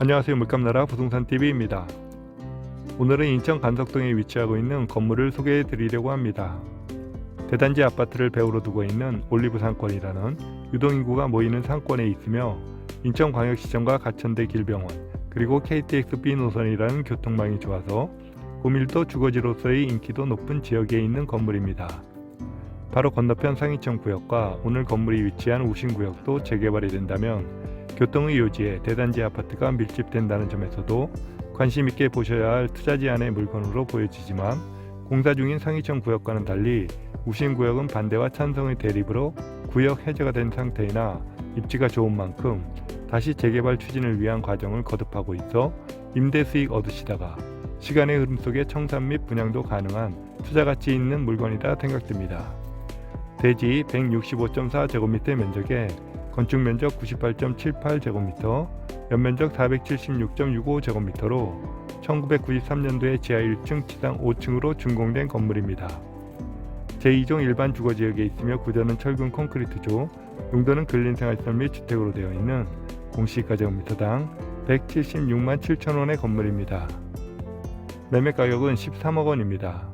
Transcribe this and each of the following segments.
안녕하세요. 물감나라 부동산TV입니다. 오늘은 인천 간석동에 위치하고 있는 건물을 소개해 드리려고 합니다. 대단지 아파트를 배후로 두고 있는 올리브 상권이라는 유동인구가 모이는 상권에 있으며 인천광역시청과 가천대 길병원 그리고 KTX-B 노선이라는 교통망이 좋아서 고밀도 주거지로서의 인기도 높은 지역에 있는 건물입니다. 바로 건너편 상이천 구역과 오늘 건물이 위치한 우신구역도 재개발이 된다면 교통의 요지에 대단지 아파트가 밀집된다는 점에서도 관심 있게 보셔야 할 투자 제한의 물건으로 보여지지만 공사 중인 상이천 구역과는 달리 우신 구역은 반대와 찬성의 대립으로 구역 해제가 된 상태이나 입지가 좋은 만큼 다시 재개발 추진을 위한 과정을 거듭하고 있어 임대 수익 얻으시다가 시간의 흐름 속에 청산 및 분양도 가능한 투자 가치 있는 물건이라 생각됩니다. 대지 165.4제곱미터 면적에 건축 면적 98.78제곱미터, 연면적 476.65제곱미터로 1993년도에 지하 1층, 지상 5층으로 준공된 건물입니다. 제2종 일반 주거지역에 있으며 구조는 철근 콘크리트조, 용도는 근린생활시설 및 주택으로 되어 있는 공시가제곱미터당 176만 7천원의 건물입니다. 매매 가격은 13억 원입니다.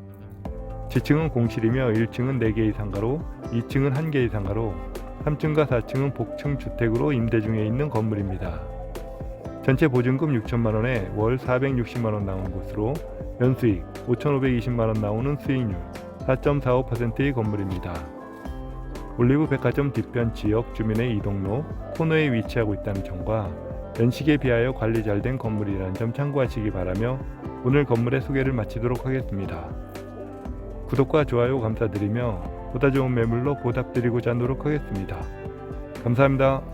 지층은 공실이며 1층은 4개의 상가로 2층은 1개의 상가로 3층과 4층은 복층 주택으로 임대 중에 있는 건물입니다. 전체 보증금 6천만 원에 월 460만 원 나오는 곳으로 연수익 5,520만 원 나오는 수익률 4.45%의 건물입니다. 올리브 백화점 뒤편 지역 주민의 이동로 코너에 위치하고 있다는 점과 연식에 비하여 관리 잘 된 건물이라는 점 참고하시기 바라며 오늘 건물의 소개를 마치도록 하겠습니다. 구독과 좋아요 감사드리며 보다 좋은 매물로 보답드리고자 노력하겠습니다. 감사합니다.